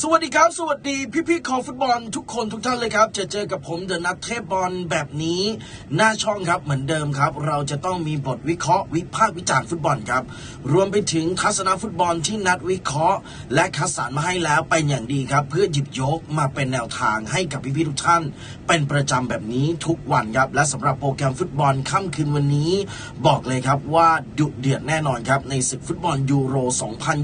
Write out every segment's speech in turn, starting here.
สวัสดีครับ สวัสดีพี่ๆของฟุตบอลทุกคนทุกท่านเลยครับ จะเจอกับผมเดอะนัทเทพบอลแบบนี้ หน้าช่องครับเหมือนเดิมครับ เราจะต้องมีบทวิเคราะห์ วิพากษ์วิจารณ์ฟุตบอลครับ รวมไปถึงทัศนฟุตบอลที่นัดวิเคราะห์ และคัดสรรมาให้แล้วเป็นอย่างดีครับ เพื่อหยิบยกมาเป็นแนวทางให้กับพี่ๆทุกท่าน เป็นประจำแบบนี้ทุกวันครับและสำหรับโปรแกรมฟุตบอลค่ำคืนวันนี้ บอกเลยครับว่าดุเดือดแน่นอนครับในศึกฟุตบอลยูโร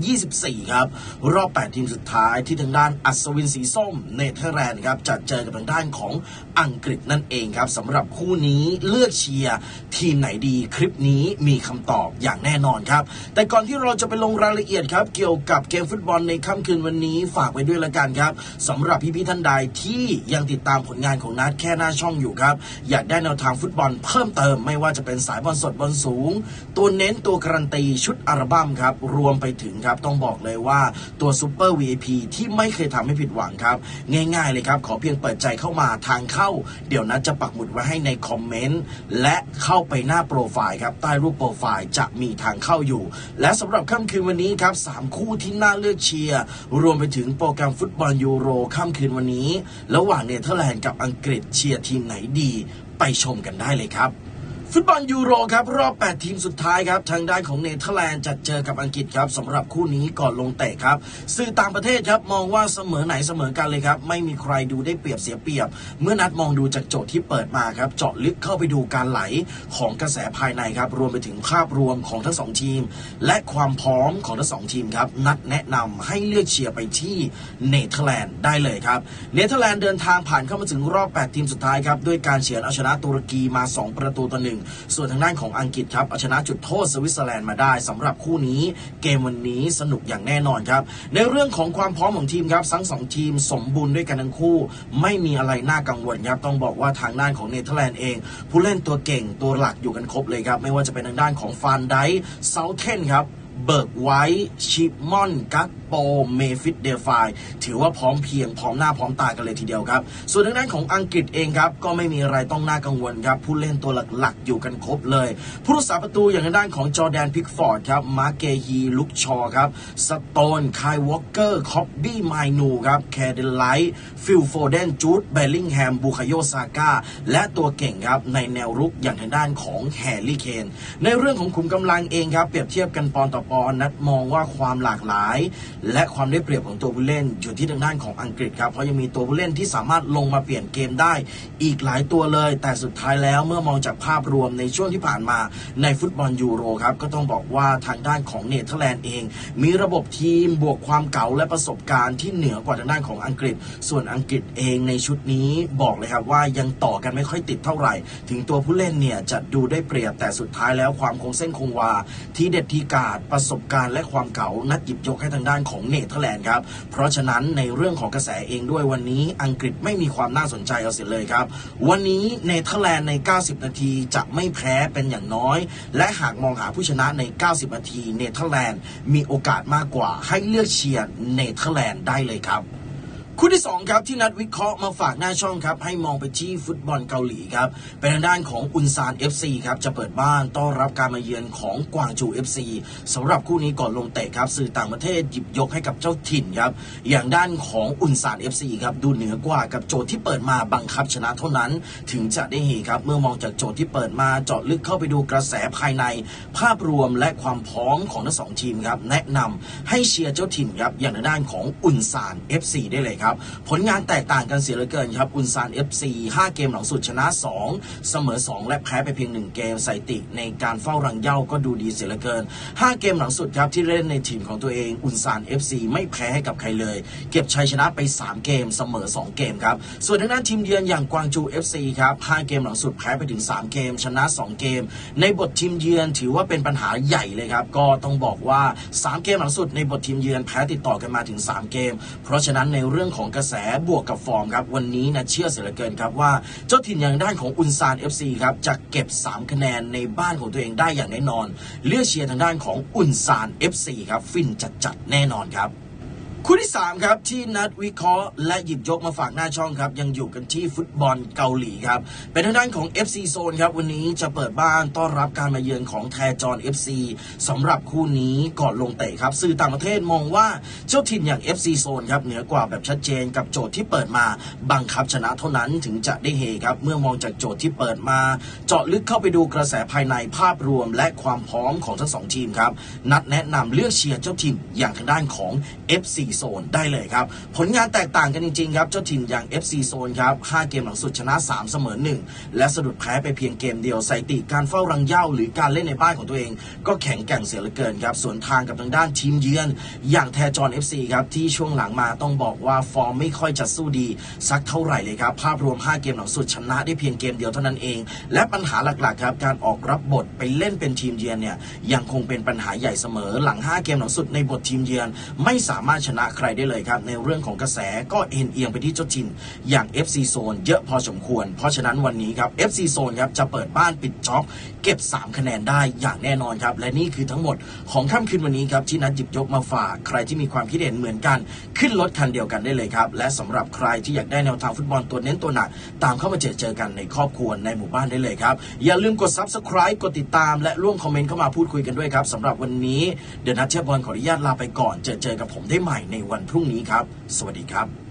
2024 ครับรอบ 8 ทีมสุดท้ายที่ทางด้านอัศวินสีส้มเนเธอร์แลนด์ครับจะเจอกับทางด้านของอังกฤษนั่นเองครับสำหรับคู่นี้เลือกเชียร์ทีมไหนดีคลิปนี้มีคำตอบอย่างแน่นอนครับ แต่ก่อนที่เราจะไปลงรายละเอียดครับ เกี่ยวกับเกมฟุตบอลในค่ำคืนวันนี้ฝากไว้ด้วยละกันครับสำหรับพี่ๆท่านใดที่ยังติดตามผลงานของนัดแค่หน้าช่องอยู่ครับ อยากได้แนวทางฟุตบอลเพิ่มเติม ไม่ว่าจะเป็นสายบอลสดบอลสูง ตัวเน้นตัวการันตีชุดอัลบั้มครับรวมไปถึงครับต้องบอกเลยว่าตัวซูเปอร์ VIP ที่ไม่เคยทำให้ผิดหวังครับ ง่ายๆเลยครับ ขอเพียงเปิดใจเข้ามาทางเข้า เดี๋ยวนัดจะปักหมุดไว้ให้ในคอมเมนต์และเข้าไปหน้าโปรไฟล์ครับใต้รูปโปรไฟล์จะมีทางเข้าอยู่ และสำหรับค่ำคืนวันนี้ครับสามคู่ที่น่าเลือกเชียร์รวมไปถึงโปรแกรมฟุตบอลยูโรค่ำคืนวันนี้ ระหว่างเนเธอร์แลนด์กับอังกฤษเชียร์ทีมไหนดี ไปชมกันได้เลยครับ ฟุตบอลยูโรครับ รอบ 8 ทีมสุดท้ายครับ ทางด้านของเนเธอร์แลนด์จะเจอกับอังกฤษครับสำหรับคู่นี้ก่อนลงเตะครับ สื่อต่างประเทศครับ มองว่าเสมอไหนเสมอกันเลยครับ ไม่มีใครดูได้เปรียบเสียเปรียบ เมื่อนัดมองดูจากโจทย์ที่เปิดมาครับ เจาะลึกเข้าไปดูการไหลของกระแสภายในครับ รวมไปถึงภาพรวมของทั้งสองทีม และความพร้อมของทั้งสองทีมครับนัดแนะนำให้เลือกเชียร์ไปที่เนเธอร์แลนด์ได้เลยครับเนเธอร์แลนด์เดินทางผ่านเข้ามาถึงรอบ 8 ทีมสุดท้ายครับด้วยการเฉือนเอาชนะตุรกีมา 2 ประตูต่อหนึ่งส่วนทางด้านของอังกฤษครับเอาชนะจุดโทษสวิตเซอร์แลนด์มาได้สำหรับคู่นี้เกมวันนี้สนุกอย่างแน่นอนครับ ในเรื่องของความพร้อมของทีมครับทั้งสองทีมสมบูรณ์ด้วยกันทั้งคู่ ไม่มีอะไรน่ากังวลครับต้องบอกว่าทางด้านของเนเธอร์แลนด์เอง ผู้เล่นตัวเก่งตัวหลักอยู่กันครบเลยครับไม่ว่าจะเป็นทางด้านของฟานไดเซาเทนครับ เบิร์กไวท์ชิปมอน กักโปเมฟิตเดฟายถือว่าพร้อมเพียงพร้อมหน้าพร้อมตากันเลยทีเดียวครับ ส่วนทางด้านของอังกฤษเองครับก็ไม่มีอะไรต้องน่ากังวลครับ ผู้เล่นตัวหลักๆ อยู่กันครบเลย ผู้รักษาประตูอย่างทางด้านของจอแดนพิกฟอร์ดครับมาเกฮีลุกชอครับสโตนคายวอลเกอร์คอบบี้ไมนูครับแคเดนไลท์ฟิลโฟเดนจูดเบลลิงแฮมบูคาโยซาก้าและตัวเก่งครับในแนวรุกอย่างทางด้านของแฮร์รี่เคนในเรื่องของขุมกำลังเองครับเปรียบเทียบกันปอนต่อปอนนัดมองว่าความหลากหลาย และความได้เปรียบของตัวผู้เล่น อยู่ที่ทางด้านของอังกฤษครับเพราะยังมีตัวผู้เล่นที่สามารถลงมาเปลี่ยนเกมได้ อีกหลายตัวเลย แต่สุดท้ายแล้วเมื่อมองจากภาพรวมในช่วงที่ผ่านมาในฟุตบอลยูโรครับก็ต้องบอกว่าทางด้านของเนเธอร์แลนด์เอง มีระบบทีมบวกความเก๋าและประสบการณ์ที่เหนือกว่าทางด้านของอังกฤษ ส่วนอังกฤษเองในชุดนี้บอกเลยครับว่ายังต่อกันไม่ค่อยติดเท่าไหร่ ถึงตัวผู้เล่นเนี่ยจะดูได้เปรียบแต่สุดท้ายแล้วความคงเส้นคงวา ที่เด็ดที่กาดประประสบการณ์และความเก่านัดหยิบยกให้ทางด้านของเนเธอร์แลนด์ครับ เพราะฉะนั้นในเรื่องของกระแสเองด้วยวันนี้อังกฤษไม่มีความน่าสนใจเอาเสียเลยครับ วันนี้เนเธอร์แลนด์ใน 90 นาทีจะไม่แพ้เป็นอย่างน้อย และหากมองหาผู้ชนะใน 90 นาทีเนเธอร์แลนด์มีโอกาสมากกว่าให้เลือกเชียร์เนเธอร์แลนด์ได้เลยครับ คู่ที่ 2 ครับ ที่นัดวิเคราะห์มาฝากหน้าช่องครับ ให้มองไปที่ฟุตบอลเกาหลีครับ เป็นทางด้านของอุนซาน FC ครับ จะเปิดบ้านต้อนรับการมาเยือนของกวางจู FC สำหรับคู่นี้ก่อนลงเตะครับ สื่อต่างประเทศหยิบยกให้กับเจ้าถิ่นครับ อย่างด้านของอุนซาน FC ครับ ดูเหนือกว่ากับโจทย์ที่เปิดมาบังคับชนะเท่านั้น ถึงจะได้เฮครับ เมื่อมองจากโจทย์ที่เปิดมาเจาะลึกเข้าไปดูกระแสภายใน ภาพรวมและความพร้อมของทั้งสองทีมครับ แนะนำให้เชียร์เจ้าถิ่นครับ อย่างทางด้านของอุนซาน FC ได้เลยครับผลงานแตกต่างกันเสียเหลือเกินครับอุนซาน FC 5 เกมหลังสุดชนะ 2 เสมอ 2 และแพ้ไปเพียง 1 เกมสถิติในการเฝ้ารังเย่าก็ดูดีเสียเหลือเกิน 5 เกมหลังสุดครับที่เล่นในทีมของตัวเองอุนซาน FC ไม่แพ้ให้กับใครเลย เก็บชัยชนะไป 3 เกมเสมอ 2 เกมครับ ส่วนทางด้านทีมเยือนอย่างกวางจู FC ครับ 5 เกมหลังสุดแพ้ไปถึง 3 เกม ชนะ 2 เกม ในบททีมเยือนถือว่าเป็นปัญหาใหญ่เลยครับ ก็ต้องบอกว่า 3 เกมหลังสุดในบททีมเยือนแพ้ติดต่อกันมาถึง 3 เกม เพราะฉะนั้นในเรื่องของกระแสบวกกับฟอร์มครับ วันนี้นะเชื่อเสียเหลือเกินครับว่าเจ้าถิ่นอย่างด้านของอุนซาน FC ครับจะเก็บ 3 คะแนนในบ้านของตัวเองได้อย่างแน่นอน เลือกเชียร์ทางด้านของอุนซาน FC ครับ ฟินจัดๆแน่นอนครับ คู่ที่ 3 ครับ ที่นัดวิเคราะห์ และหยิบยกมาฝากหน้าช่องครับ ยังอยู่กันที่ฟุตบอลเกาหลีครับ เป็นทางด้านของ FC Zone ครับ วันนี้จะเปิดบ้านต้อนรับการมาเยือนของแทจอน FC สำหรับคู่นี้ก่อนลงเตะครับ สื่อต่างประเทศมองว่าเจ้าถิ่นอย่าง FC Zone ครับเหนือกว่าแบบชัดเจนกับโจทย์ที่เปิดมาบังคับชนะเท่านั้นถึงจะได้เฮครับเมื่อมองจากโจทย์ที่เปิดมา เจาะลึกเข้าไปดูกระแสภายในภาพรวม และความพร้อมของทั้งสองทีมครับนัดแนะนำเลือกเชียร์เจ้าทีมอย่างทางด้านของ FC Zone ได้เลยครับ ผลงานแตกต่างกันจริงๆครับ เจ้าถิ่นอย่าง FC Zone ครับ 5 เกมหลังสุดชนะ 3 เสมอ 1 และสะดุดแพ้ไปเพียงเกมเดียวสถิติการเฝ้ารังเย่าหรือการเล่นในบ้านของตัวเอง ก็แข็งแกร่งเสียเหลือเกินครับส่วนทางกับทางด้านทีมเยือน อย่างแทจอน FC ครับที่ช่วงหลังมาต้องบอกว่าฟอร์มไม่ค่อยจะสู้ดี สักเท่าไหร่เลยครับภาพรวม 5 เกมหลังสุดชนะได้เพียงเกมเดียวเท่านั้นเอง และปัญหาหลักๆครับการออกรับบทไปเล่นเป็นทีมเยือนเนี่ยยังคงเป็นปัญหาใหญ่เสมอหลัง 5 เกมหลังสุดในบททีมเยือนไม่สามารถชนะใครได้เลยครับ ในเรื่องของกระแสก็เอ็นเอียงไปที่เจ้าถิ่นอย่าง FC Zone เยอะพอสมควร เพราะฉะนั้นวันนี้ครับ FC Zone ครับจะเปิดบ้านปิดจ็อบเก็บ 3 คะแนนได้อย่างแน่นอนครับ และนี่คือทั้งหมดของค่ำคืนวันนี้ครับที่นัดหยิบยกมาฝากใครที่มีความคิดเห็นเหมือนกัน ขึ้นรถคันเดียวกันได้เลยครับ และสำหรับใครที่อยากได้แนวทางฟุตบอลตัวเน้นตัวหนัก ตามเข้ามาเจอเจอกันในครอบครัวในหมู่บ้านได้เลยครับ อย่าลืมกด subscribe กดติดตาม และร่วมคอมเมนต์เข้ามาพูดคุยกันด้วยครับสำหรับวันนี้เดี๋ยวนัดเชียร์บอลขออนุญาตลาไปก่อน เจอเจอกับผมได้ใหม่ในวันพรุ่งนี้ครับ สวัสดีครับ